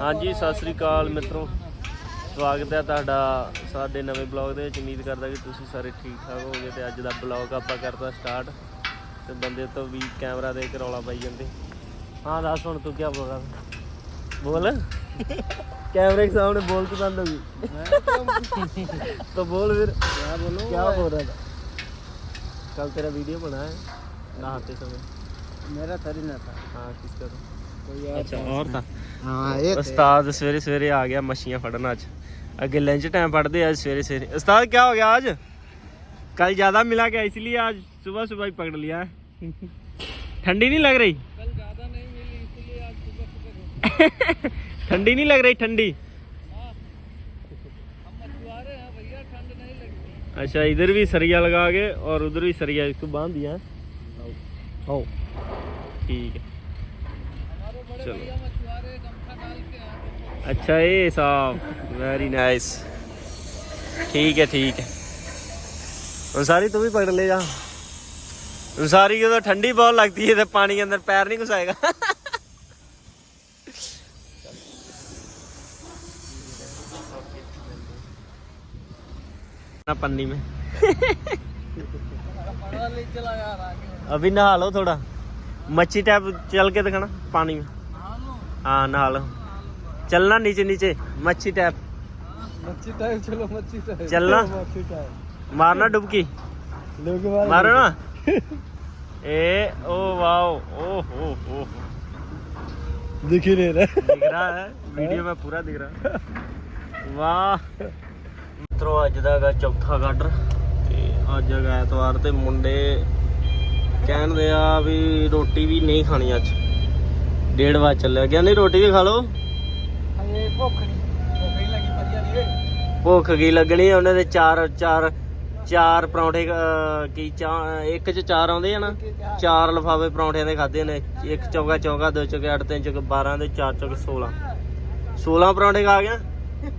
ਹਾਂਜੀ ਸਤਿ ਸ੍ਰੀ ਅਕਾਲ ਮਿੱਤਰੋ ਸਵਾਗਤ ਹੈ ਤੁਹਾਡਾ ਸਾਡੇ ਨਵੇਂ ਬਲੌਗ ਦੇ ਵਿੱਚ ਉਮੀਦ ਕਰਦਾ ਕਿ ਤੁਸੀਂ ਸਾਰੇ ਠੀਕ ਠਾਕ ਹੋਵੋਗੇ ਤੇ ਅੱਜ ਦਾ ਬਲੌਗ ਆਪਾਂ ਕਰਦਾ ਸਟਾਰਟ ਤੇ ਬੰਦੇ ਤੋਂ ਵੀ ਕੈਮਰਾ ਦੇ ਕੇ ਰੌਲਾ ਪਾਈ ਜਾਂਦੇ ਹਾਂ ਦੱਸ ਹੁਣ ਤੂੰ ਕੀ ਬੋਲ ਰਹਾ ਬੋਲ कैमरे के सामने बोल तो बंद होगी तो बोल फिर क्या बोलो क्या बोल रहा था कल तेरा वीडियो बना है नहाते समय मेरा थोड़ी ना था हाँ किसका था कोई अच्छा और था हाँ एक ਉਸਤਾਦ ਸਵੇਰੇ ਸਵੇਰੇ ਆ ਗਿਆ ਮੱਛੀਆਂ ਫੜਨ ਅੱਜ ਅੱਗੇ ਲੰਚ ਟਾਈਮ ਪੜਦੇ ਅੱਜ ਸਵੇਰੇ ਸਵੇਰੇ ਉਸਤਾਦ क्या हो गया आज कल ज्यादा मिला क्या इसलिए आज सुबह सुबह ही पकड़ लिया है ठंडी नहीं लग रही कल ज्यादा नहीं मिली इसलिए आज सुबह सुबह ठंडी नहीं लग रही ठंडी हम मछुआरे हैं भैया ठंड नहीं लगती अच्छा इधर भी सरिया लगा के और उधर भी सरिया इसको बांध दिया है हो ठीक है हमारे बड़े चलो। अच्छा ये साहब। वेरी नाइस ठीक है ठीक है। अंसारी तू भी पकड़ ले जा। अंसारी को तो ठंडी बहुत लगती है तो पानी के अंदर पैर नहीं घुसाएगा। ना पन्नी में। अभी नहा लो थोड़ा। मच्छी टाइप चल के दिखाना पानी में। हाँ लो हाँ नहा लो चलना नीचे नीचे मच्छी टैप मच्छी टाइम चलो मच्छी टाइम चलना? मच्छी टाइम मारना डुबकी लोग के बाद मारो ना ए ओ वाओ ओ हो हो दिख ही नहीं रहा दिख रहा है वीडियो में पूरा दिख रहा है ਵਾਹ ਮਿੱਤਰੋ ਅੱਜ ਦਾ ਹੈਗਾ ਚੌਥਾ ਗਾਡਰ ਤੇ ਅੱਜ ਹੈਗਾ ਐਤਵਾਰ ਤੇ ਮੁੰਡੇ ਕਹਿੰਦੇ ਆ ਵੀ ਰੋਟੀ ਵੀ ਨਹੀਂ ਖਾਣੀ ਅੱਜ ਡੇਢ ਵਜੇ ਚੱਲਿਆ। ਗਿਆ ਨਹੀਂ ਰੋਟੀ ਵੀ ਖਾ ਲਓ। ਭੁੱਖ ਨਹੀਂ ਭੁੱਖ ਨਹੀਂ ਕੀ ਲੱਗਣੀ ਉਹਨਾਂ ਦੇ ਚਾਰ ਚਾਰ ਚਾਰ ਪਰੌਂਠੇ ਕੀ ਇੱਕ ਚ ਚਾਰ ਆਉਂਦੇ ਆ ਨਾ? ਚਾਰ। ਲਫਾਵੇ ਪਰੌਂਠੇ ਦੇ ਖਾਦੇ ਨੇ। ਇੱਕ ਚੌਗਾ ਚੌਗਾ ਦੋ ਚੌਕੇ ਅੱਠ ਤਿੰਨ ਚੌਕੇ 12 ਦੇ ਚਾਰ ਚੌਕੇ 16 16 ਪਰੌਂਠੇ ਖਾ ਗਿਆ?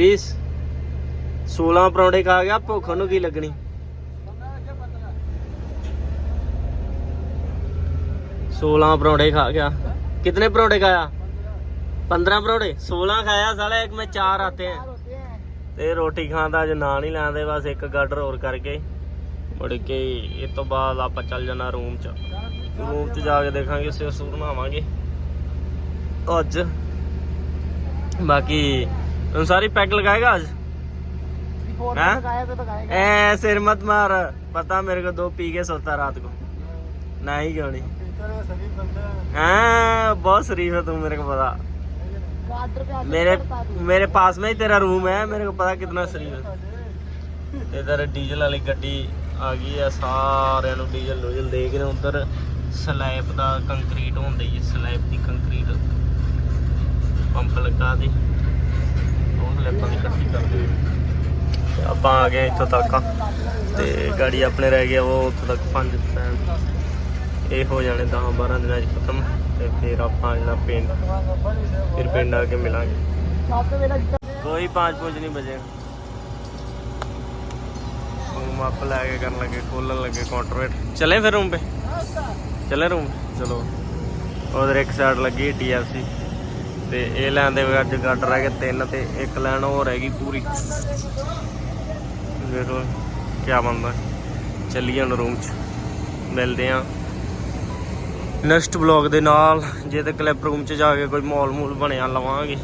20 16 ਪਰੌਂਠੇ ਖਾ ਗਿਆ? ਭੁੱਖ ਨੂੰ ਕੀ ਲੱਗਣੀ? 16 ਪਰੌਂਠੇ ਖਾ ਗਿਆ कितने परोठे खाया 15 ਪਰੌਂਠੇ 16 ਖਾਇਆ ਸਾਲੇ ਇੱਕ ਮੈਂ ਚਾਰ ਆਤੇ हैं ਤੇ ਰੋਟੀ ਖਾਣ ਦਾ ਅੱਜ ਨਾਂ ਨਹੀਂ ਲੈਂਦੇ ਬਸ ਇੱਕ ਗਾਡਰ ਹੋਰ ਕਰਕੇ ਮੁੜ ਕੇ ਇਹ ਤੋਂ ਬਾਅਦ ਆਪਾਂ ਚੱਲ ਜਾਣਾ ਰੂਮ ਚ ਰੂਮ 'ਚ ਜਾ ਕੇ ਦੇਖਾਂਗੇ ਸਿਰ ਸੂਰ ਨਹਾਵਾਂਗੇ ਅੱਜ ਬਾਕੀ तुम सारी पैक लगाएगा आज हाँ? ए सिर मत मार पता मेरे को दो पी के सोता रात को नहीं क्यों नहीं हाँ बहुत शरीफ है तुम मेरे को पता मेरे मेरे पास में ही तेरा रूम है मेरे को पता कितना शरीफ है इधर डीजल वाली ਗੱਡੀ ਆ ਗਈ ਆ ਸਾਰਿਆਂ ਨੂੰ ਡੀਜ਼ਲ ਡੂਜ਼ਲ ਦੇ ਕੇ ਉਧਰ ਸਲੈਬ ਦਾ ਕੰਕਰੀਟ ਹੁੰਦਾ ਹੀ ਸਲੈਬ ਦੀ ਕੰਕਰੀਟ ਪੰਪ ਲੱਗਾ ਦੀ ਉਹ ਸਲੈਬਾਂ ਦੀ ਇਕੱਠੀ ਕਰਦੇ ਤੇ ਆਪਾਂ ਆ ਗਏ ਇੱਥੋਂ ਤੱਕ ਤੇ ਗਾੜੀ ਆਪਣੇ ਰਹਿ ਗਿਆ ਉਹ ਉੱਥੋਂ ਤੱਕ 5 ਇਹ ਹੋ ਜਾਣੇ 10 12 ਦਿਨਾਂ 'ਚ ਖਤਮ ਤੇ ਫਿਰ ਆਪਾਂ ਜਿਹੜਾ ਪਿੰਡ, ਫਿਰ ਪਿੰਡ ਆ ਕੇ ਮਿਲਾਂਗੇ। ਕੋਈ ਪਾਂਚ ਪੁੰਜ ਨਹੀਂ ਬਚੇ। ਰੂਮ ਆਪ ਲੈ ਕੇ ਕਰਨ ਲੱਗੇ, ਖੋਲਣ ਲੱਗੇ ਕਾਉਂਟਰਵੇਟ ਚਲੇ ਫਿਰ ਰੂਮ ਪੇ ਚਲੇ ਰੂਮ? ਚਲੋ। ਉਧਰ ਇੱਕ ਸਾਈਡ ਲੱਗੀ ਡੀਐਫਸੀ ਤੇ ਇਹ ਲੈਣ ਦੇ ਅੱਜ ਗੱਡ ਰਹਿ ਗਏ ਤਿੰਨ ਤੇ ਇੱਕ ਲੈਣ ਹੋਰ ਹੈਗੀ ਪੂਰੀ। ਦੇਖੋ ਕੀ ਬੰਦਾ ਚੱਲੀ ਹੁਣ ਰੂਮ 'ਚ। ਮਿਲਦੇ ਆਂ। ਨੈਕਸਟ ਵਲੌਗ ਦੇ ਨਾਲ ਜੇ ਤੇ ਕਲਿੱਪ ਰੂਮ 'ਚ ਜਾ ਕੇ ਕੋਈ ਮੌਲ ਮੂਲ ਬਣਿਆ ਲਵਾਂਗੇ।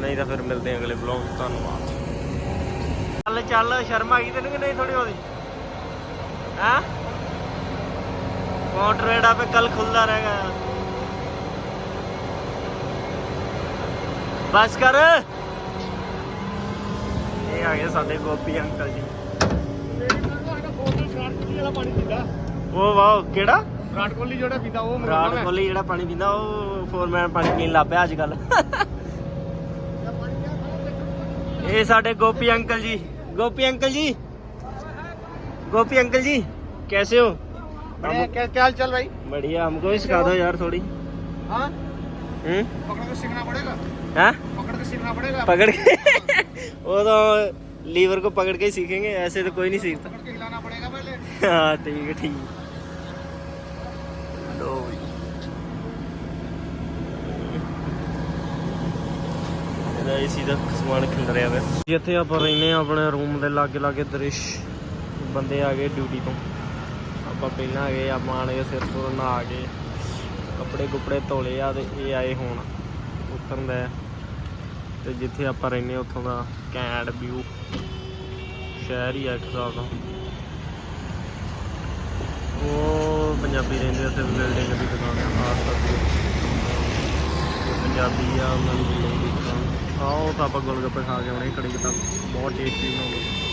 ਨਹੀਂ ਤਾਂ ਫਿਰ ਮਿਲਦੇ ਆ ਅਗਲੇ ਵਲੌਗ 'ਚ ਧੰਨਵਾਦ। ਚੱਲ ਚੱਲ ਸ਼ਰਮ ਆ ਗਈ ਤੈਨੂੰ ਕਿ ਨਹੀਂ ਥੋੜੀ ਉਹਦੀ? ਹੈ? ਰੇਟ ਆਪੇ ਕੱਲ ਖੁੱਲਦਾ ਰਹੇਗਾ। ਬਸ ਕਰ। ਇਹ ਆ ਗਏ ਸਾਡੇ ਗੋਪੀ ਅੰਕਲ ਜੀ। ਉਹ ਵਾਓ ਕਿਹੜਾ? ਵਿਰਾਟ ਕੋਹਲੀ ਜਿਹੜਾ ਪੀਤਾ ਉਹ ਵਿਰਾਟ ਕੋਹਲੀ ਜਿਹੜਾ ਪਾਣੀ ਪੀਂਦਾ ਉਹ ਫੋਰਮੈਨ ਪਾਣੀ ਪੀਣ ਲੱਗ ਪਿਆ ਅੱਜ ਕੱਲ ਇਹ ਸਾਡੇ ਗੋਪੀ ਅੰਕਲ ਜੀ ਗੋਪੀ ਅੰਕਲ ਜੀ गोपी अंकल जी कैसे हो बढ़िया क्या क्या हाल चाल भाई बढ़िया हमको भी सिखा दो यार थोड़ी हाँ हम्म पकड़ के सीखना पड़ेगा हैं पकड़ के सीखना पड़ेगा पकड़ के वो तो लीवर को पकड़ के ही सीखेंगे ऐसे तो कोई नहीं सीखता पकड़ के हिलाना पड़ेगा पहले हाँ ठीक है ठीक है। ਏਸੀ ਦਾ ਸਮਾਨ ਖਿਲਰਿਆ ਹੋਇਆ ਜਿੱਥੇ ਆਪਾਂ ਰਹਿੰਦੇ ਆ ਆਪਣੇ ਰੂਮ ਦੇ ਲਾਗੇ ਲਾਗੇ ਦ੍ਰਿਸ਼ ਬੰਦੇ ਆ ਗਏ ਡਿਊਟੀ ਤੋਂ। ਆਪਾਂ ਪਹਿਲਾਂ ਆ ਗਏ, ਆਪਾਂ ਆਣ ਕੇ ਸਿਰ ਤੋਂ ਨਹਾ ਕੇ। ਕੱਪੜੇ ਕੁਪੜੇ ਧੋਲੇ ਆ ਤੇ ਇਹ ਆਏ ਹੁਣ ਉਤਰਨ ਦਾ ਤੇ ਜਿੱਥੇ ਆਪਾਂ ਰਹਿੰਦੇ ਉੱਥੋਂ ਦਾ ਕੈਂਡ ਵਿਊ ਸ਼ਹਿਰ ਹੀ ਆ ਇੱਕ ਹਿਸਾਬ ਦਾ ਉਹ ਪੰਜਾਬੀ ਰਹਿੰਦੇ ਉੱਥੇ ਬਿਲਡਿੰਗ ਦੀ ਦੁਕਾਨ ਆ ਆਸ ਪਾਸ ਪੰਜਾਬੀ ਆ, ਉਹਨਾਂ ਦੀ ਬਿਲਡਿੰਗ ਦੀ ਤਾਂ ਆਪਾਂ ਗੋਲਗੱਪੇ ਖਾ ਕੇ ਆਉਣੇ ਕੜੀ ਤਾਂ ਬਹੁਤ ਟੇਸਟੀ ਬਣਾਉਂਦੇ